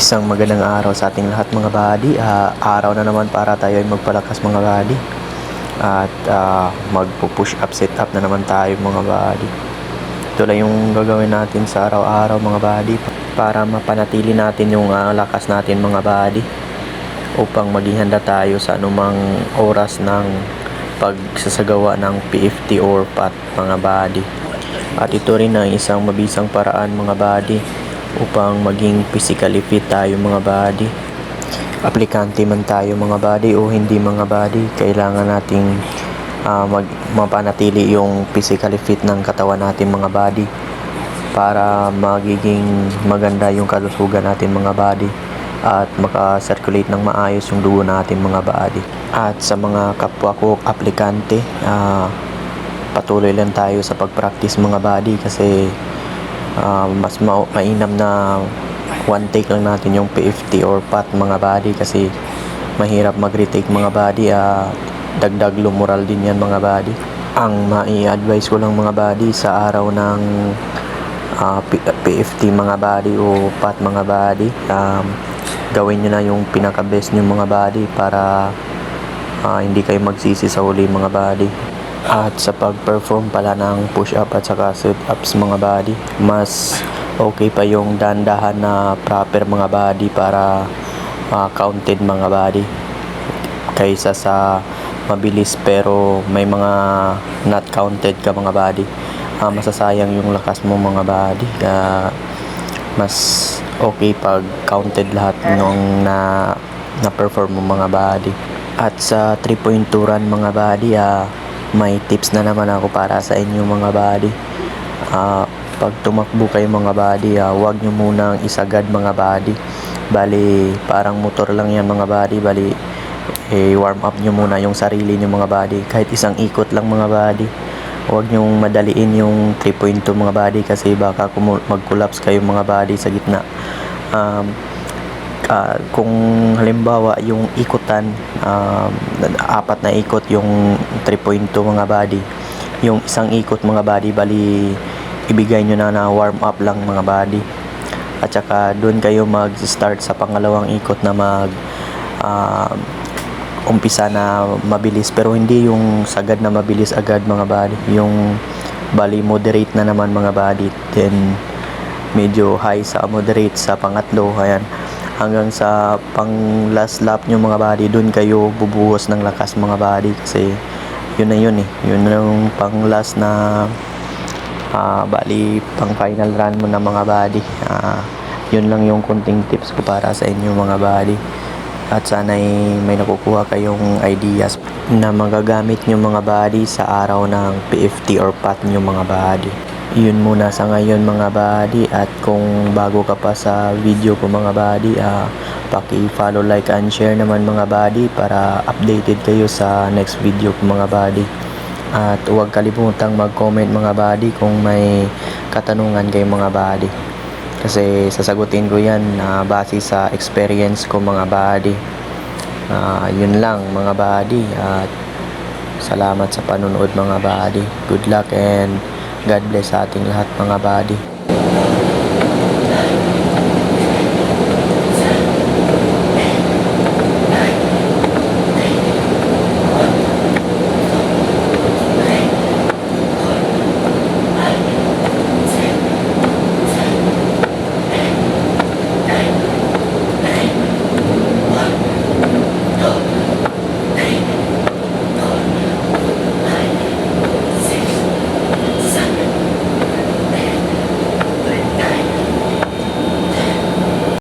Isang magandang araw sa ating lahat mga buddy. Ah, araw na naman para tayo ay magpalakas mga buddy. At ah, magpo-push up, sit up na naman tayo mga buddy. Ito lang yung gagawin natin sa araw-araw mga buddy para mapanatili natin yung ah, lakas natin mga buddy upang maging handa tayo sa anumang oras ng pagsasagawa ng PFT or PAT mga buddy. At ito rin ang isang mabisang paraan mga buddy upang maging physically fit tayo mga buddy. Aplikante man tayo mga buddy o hindi mga buddy, kailangan nating ah, mag mapanatili yung physically fit ng katawan natin mga buddy para magiging maganda yung kalusugan natin mga buddy at maka-circulate ng maayos yung dugo natin mga buddy. At sa mga kapwa ko aplikante, ah, patuloy lang tayo sa pag-practice mga buddy kasi ah, mas ma- mainam na one take lang natin yung PFT or PAT mga buddy kasi mahirap mag-retake mga buddy at dagdag lumural din yan mga buddy. Ang mai-advise ko lang mga buddy sa araw ng ah, P- PFT mga buddy o PAT mga buddy um, gawin nyo na yung pinaka-best nyo mga buddy para ah, hindi kayo magsisi sa huli mga buddy at sa pag-perform pala ng push-up at saka sit-ups mga body, mas okay pa yung dandahan na proper mga body para ah, counted mga body kaysa sa mabilis pero may mga not counted ka mga body. Ah, masasayang yung lakas mo mga body. Kaya mas okay pag counted lahat nung na na-perform mo mga body. At sa 3.2 run mga body, ah, may tips na naman ako para sa inyo mga body. Ah, pag tumakbo kayo mga body, ah, huwag nyo munang isagad mga body. Bali, parang motor lang yan mga body. Bali, eh, warm up nyo muna yung sarili nyo mga body. Kahit isang ikot lang mga body. Huwag nyong madaliin yung 3.2 mga body kasi baka mag-collapse kayo mga body sa gitna. Um, ah, kung halimbawa yung ikutan um, apat na ikot yung 3.2 mga body. Yung isang ikot mga body bali ibigay nyo na na warm up lang mga body. At saka doon kayo mag start sa pangalawang ikot na mag ah, umpisa na mabilis. Pero hindi yung sagad na mabilis agad mga body. Yung bali moderate na naman mga body. Then medyo high sa moderate sa pangatlo. Ayan hanggang sa pang last lap nyo mga body dun kayo bubuhos ng lakas mga body kasi yun na yun eh. Yun na yung pang last na ah, bali pang final run mo na mga body Ah, yun lang yung konting tips ko para sa inyo mga body at sana may nakukuha kayong ideas na magagamit nyo mga body sa araw ng PFT or PAT nyo mga body yun muna sa ngayon mga buddy. At kung bago ka pa sa video ko mga buddy ah, paki-follow, like and share naman mga buddy para updated kayo sa next video ko mga buddy. At huwag kalimutang mag-comment mga buddy kung may katanungan kayo mga buddy. Kasi sasagutin ko yan na base sa experience ko mga buddy. Ah, yun lang mga buddy. At salamat sa panonood mga buddy. Good luck and God bless sa ating lahat mga buddy